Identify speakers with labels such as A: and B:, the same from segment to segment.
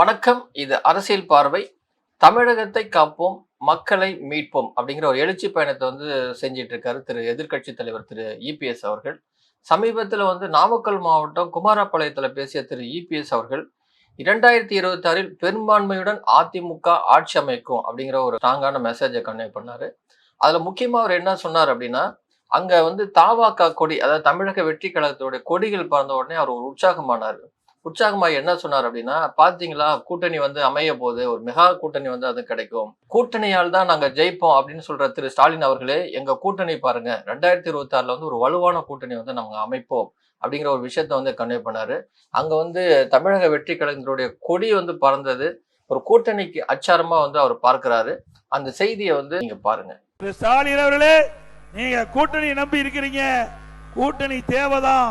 A: வணக்கம். இது அரசியல் பார்வை. தமிழகத்தை காப்போம் மக்களை மீட்போம் அப்படிங்கிற ஒரு எழுச்சி பயணத்தை வந்து செஞ்சிட்டு இருக்காரு திரு எதிர்க்கட்சி தலைவர் திரு இபிஎஸ் அவர்கள். சமீபத்தில் வந்து நாமக்கல் மாவட்டம் குமாரபாளையத்தில் பேசிய திரு இபிஎஸ் அவர்கள் இரண்டாயிரத்தி இருபத்தி ஆறில் பெரும்பான்மையுடன் அதிமுக ஆட்சி அமைக்கும் அப்படிங்கிற ஒரு ஸ்ட்ராங்கான மெசேஜை கன்வே பண்ணாரு. அதுல முக்கியமா அவர் என்ன சொன்னார் அப்படின்னா அங்க வந்து தாவாக்கா கொடி அதாவது தமிழக வெற்றி கழகத்தோட கொடிகள் பறந்த உடனே அவர் ஒரு உற்சாகமானார். உற்சாகமாக என்ன சொன்னார் அப்படின்னா பாத்தீங்களா கூட்டணி வந்து அமைய போது ஒரு மெகா கூட்டணி வந்து அது கிடைக்கும். கூட்டணியால் தான் நாங்க ஜெயிப்போம் அப்படின்னு சொல்ற திரு ஸ்டாலின் அவர்களே எங்க கூட்டணி பாருங்க. ரெண்டாயிரத்தி இருபத்தி ஆறுல வந்து ஒரு வலுவான கூட்டணி வந்து நாங்கள் அமைப்போம் அப்படிங்கிற ஒரு விஷயத்த வந்து கன்வே பண்ணாரு. அங்க வந்து தமிழக வெற்றி கலைஞருடைய கொடி வந்து பறந்தது. ஒரு கூட்டணிக்கு அச்சாரமா வந்து அவர் பார்க்கிறாரு. அந்த செய்தியை வந்து நீங்க பாருங்க.
B: ஸ்டாலின் அவர்களே நீங்க கூட்டணி நம்பி இருக்கிறீங்க. கூட்டணி தேவைதான்.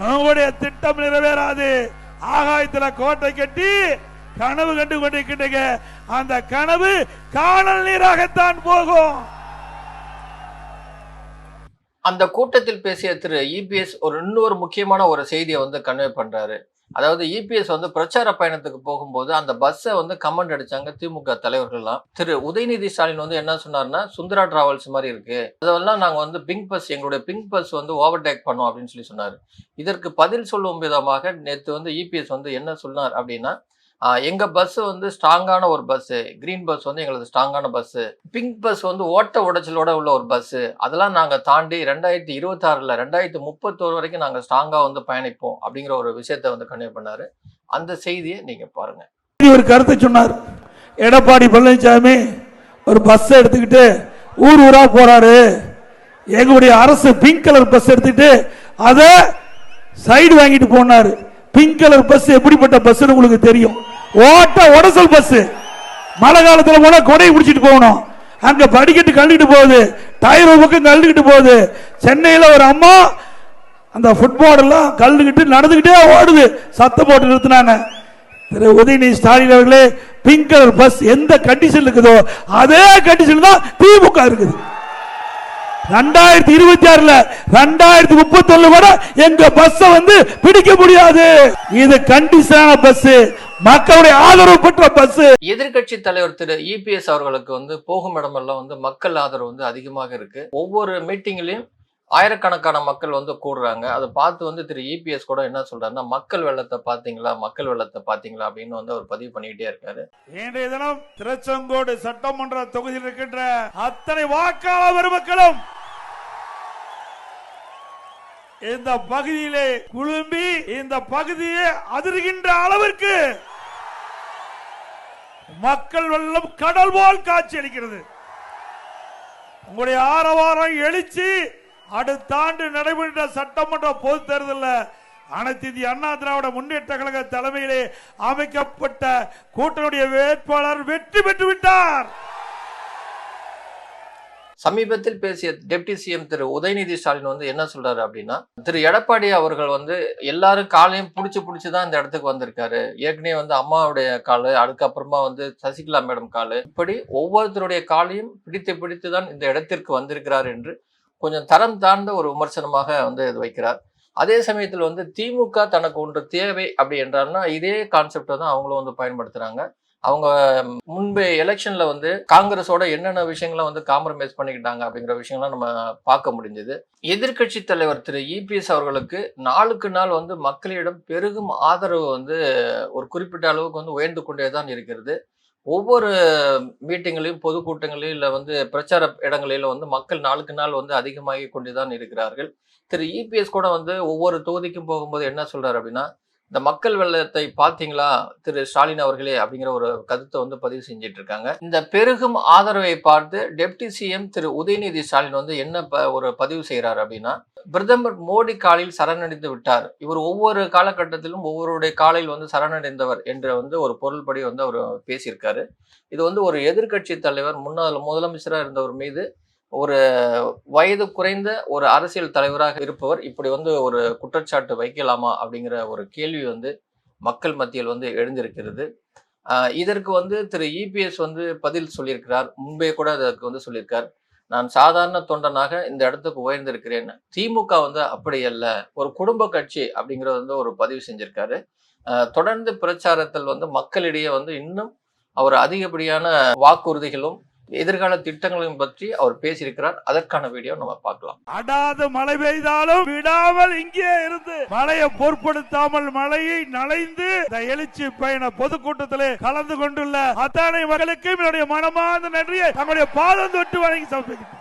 B: அவனுடைய திட்டம் நிறைவேறாது. ஆகாயத்துல கோட்டை கட்டி கனவு கண்டு கொண்டிருக்கின்றீங்க அந்த கனவு காணல் நீராகத்தான் போகும்.
A: அந்த கூட்டத்தில் பேசிய திரு இபிஎஸ் ஒரு இன்னொரு முக்கியமான ஒரு செய்தியை வந்து கன்வே பண்றாரு. அதாவது இபிஎஸ் வந்து பிரச்சார பயணத்துக்கு போகும்போது அந்த பஸ்ஸை வந்து கமெண்ட் அடிச்சாங்க திமுக தலைவர்கள்லாம். திரு உதயநிதி ஸ்டாலின் வந்து என்ன சொன்னார்னா சுந்தரா டிராவல்ஸ் மாதிரி இருக்கு. அதெல்லாம் நாங்கள் வந்து பிங்க் பஸ் எங்களுடைய பிங்க் பஸ் வந்து ஓவர்டேக் பண்ணோம் அப்படின்னு சொல்லி சொன்னார். இதற்கு பதில் சொல்லும் விதமாக நேற்று வந்து இபிஎஸ் வந்து என்ன சொன்னார் அப்படின்னா எங்கள் பஸ்ஸு வந்து ஸ்ட்ராங்கான ஒரு பஸ்ஸு கிரீன் பஸ் வந்து எங்களது ஸ்ட்ராங்கான பஸ்ஸு பிங்க் பஸ் வந்து ஓட்ட உடைச்சலோட உள்ள ஒரு பஸ்ஸு அதெல்லாம் நாங்கள் தாண்டி ரெண்டாயிரத்தி இருபத்தாறில் ரெண்டாயிரத்தி முப்பத்தோரு வரைக்கும் நாங்கள் ஸ்ட்ராங்காக வந்து பயணிப்போம் அப்படிங்கிற ஒரு விஷயத்த வந்து கன்வே பண்ணாரு. அந்த செய்தியை நீங்கள் பாருங்கள்
B: ஒரு கருத்தை சொன்னார். எடப்பாடி பழனிசாமி ஒரு பஸ் எடுத்துக்கிட்டு ஊர் ஊரா போறாரு. எங்களுடைய அரசு பிங்க் கலர் பஸ் எடுத்துக்கிட்டு அதை சைடு வாங்கிட்டு போனாரு. பிங்க் கலர் பஸ் எப்படிப்பட்ட பஸ் உங்களுக்கு தெரியும். ஓட்ட உடசல் பஸ் மழை காலத்தில் போனா கொடையை பிடிச்சிட்டு போகணும். அங்க படிக்கட்டு கழுவிட்டு போகுது. டயர் பக்கம் கழுவிட்டு போகுது. சென்னையில் ஒரு அம்மா அந்த ஃபுட்பாலெல்லாம் கழுவிக்கிட்டு ஓடுது. சத்தம் போட்டு நிறுத்தினாங்க. திரு உதயநிதி ஸ்டாலின் அவர்களே பிங்க் கலர் பஸ் எந்த கண்டிஷன் இருக்குதோ அதே கண்டிஷன் தான் திமுக இருக்குது. ரெண்டாயிரத்தி இருபத்தி ஆறுல ரெண்டாயிரத்தி முப்பத்தி ஒண்ணு கூட எங்க பஸ் வந்து பிடிக்க முடியாது. இது கண்டிஷனான பஸ் மக்களுடைய ஆதரவு பெற்ற பஸ்
A: எதிர்க்கட்சி தலைவர் திரு இபிஎஸ் அவர்களுக்கு வந்து போகும் இடமெல்லாம் வந்து மக்கள் ஆதரவு வந்து அதிகமாக இருக்கு. ஒவ்வொரு மீட்டிங்லயும் ஆயிரக்கணக்கான மக்கள் வந்து கூடுறாங்க. அதை பார்த்து வந்து திரு இபிஎஸ் கூட என்ன சொல்றாருன்னா மக்கள் வெள்ளத்தை பாத்தீங்களா மக்கள் வெள்ளத்தை பாத்தீங்களா அப்படின்னு வந்து அவர் பதிவு பண்ணிக்கிட்டே இருக்காரு.
B: இன்றைய தினம் திருச்செங்கோடு சட்டமன்ற தொகுதியில் இருக்கின்ற அத்தனை வாக்காளர் பெருமக்களும் இந்த பகுதியிலே குழும்பி இந்த பகுதியை அதிர்கின்ற அளவிற்கு மக்கள் வெள்ளம் கடல் போல் காட்சி அளிக்கிறது. உங்களுடைய ஆரவாரம் எழுச்சி அடுத்த ஆண்டு நடைபெற்ற சட்டமன்ற பொது தேர்தலில் அனைத்து இந்திய அண்ணா திராவிட முன்னேற்ற கழக தலைமையிலே அமைக்கப்பட்ட கூட்டணியுடைய வேட்பாளர் வெற்றி பெற்று விட்டார்.
A: சமீபத்தில் பேசிய டெப்டி சிஎம் திரு உதயநிதி ஸ்டாலின் வந்து என்ன சொல்றாரு அப்படின்னா திரு எடப்பாடி அவர்கள் வந்து எல்லாரும் காலையும் புடிச்சு பிடிச்சி தான் இந்த இடத்துக்கு வந்திருக்காரு. ஏற்கனவே வந்து அம்மாவுடைய காலு அதுக்கப்புறமா வந்து சசிகலா மேடம் காலு. இப்படி ஒவ்வொருத்தருடைய காலையும் பிடித்து பிடித்து தான் இந்த இடத்திற்கு வந்திருக்கிறார் என்று கொஞ்சம் தரம் தாழ்ந்த ஒரு விமர்சனமாக வந்து இது வைக்கிறார். அதே சமயத்தில் வந்து திமுக தனக்கு ஒன்று தேவை அப்படி என்றார்னா இதே கான்செப்டை தான் அவங்களும் வந்து பயன்படுத்துகிறாங்க அவங்க முன்பே எலெக்ஷன்ல வந்து காங்கிரஸோட என்னென்ன விஷயங்களை வந்து காம்ப்ரமைஸ் பண்ணிக்கிட்டாங்க அப்படிங்கிற விஷயங்கள்லாம் நம்ம பார்க்க முடிஞ்சது. எதிர்க்கட்சி தலைவர் திரு. இபிஎஸ் அவர்களுக்கு நாளுக்கு நாள் வந்து மக்களிடம் பெருகும் ஆதரவு வந்து ஒரு குறிப்பிட்ட அளவுக்கு வந்து உயர்ந்து கொண்டே தான் இருக்கிறது. ஒவ்வொரு மீட்டிங்களையும் பொதுக்கூட்டங்களையும் இல்லை வந்து பிரச்சார இடங்களிலும் வந்து மக்கள் நாளுக்கு நாள் வந்து அதிகமாகி கொண்டு தான் இருக்கிறார்கள். திரு. இபிஎஸ் கூட வந்து ஒவ்வொரு தொகுதிக்கும் போகும்போது என்ன சொல்றாரு அப்படின்னா இந்த மக்கள் வெள்ளத்தை பார்த்தீங்களா? திரு ஸ்டாலின் அவர்களே அப்படிங்கிற ஒரு கருத்தை வந்து பதிவு செஞ்சிட்டு இருக்காங்க இந்த பெருகும் ஆதரவை பார்த்து டெப்டி சிஎம் திரு உதயநிதி ஸ்டாலின் வந்து என்ன ப- ஒரு பதிவு செய்கிறார் அப்படின்னா பிரதமர் மோடி காலில் சரணடைந்து விட்டார். இவர் ஒவ்வொரு காலகட்டத்திலும் ஒவ்வொருடைய காலில் வந்து சரணடைந்தவர் என்ற வந்து ஒரு பொருள்படி வந்து அவர் பேசியிருக்காரு. இது வந்து ஒரு எதிர்க்கட்சி தலைவர் முன்னாள் முதலமைச்சராக இருந்தவர் மீது ஒரு வயது குறைந்த ஒரு அரசியல் தலைவராக இருப்பவர் இப்படி வந்து ஒரு குற்றச்சாட்டு வைக்கலாமா அப்படிங்கிற ஒரு கேள்வி வந்து மக்கள் மத்தியில் வந்து எழுந்திருக்கிறது. இதற்கு வந்து திரு. இபிஎஸ் வந்து பதில் சொல்லியிருக்கிறார். முன்பே கூட அதற்கு வந்து சொல்லியிருக்கார். நான் சாதாரண தொண்டனாக இந்த இடத்துக்கு உயர்ந்திருக்கிறேன். திமுக வந்து அப்படி அல்ல. ஒரு குடும்ப கட்சி அப்படிங்கிறது வந்து ஒரு பதிவு செஞ்சிருக்காரு. தொடர்ந்து பிரச்சாரத்தில் வந்து மக்களிடையே வந்து இன்னும் அவர் அதிகப்படியான வாக்குறுதிகளும் எதிர்கால திட்டங்களையும் பற்றி அவர் பேசியிருக்கிறார். அதற்கான வீடியோ நம்ம பார்க்கலாம்.
B: அடாத மழை பெய்தாலும் விடாமல் இங்கே இருந்து மழையை பொருட்படுத்தாமல் மழையை நனைந்து இந்த எழுச்சி பயண பொதுக்கூட்டத்தில் கலந்து கொண்டுள்ள அத்தனை மகளுக்கும் என்னுடைய மனமார்ந்த நன்றியை தங்களுடைய பாதம் தொட்டு வணங்கி சமர்ப்பிக்கிறேன்.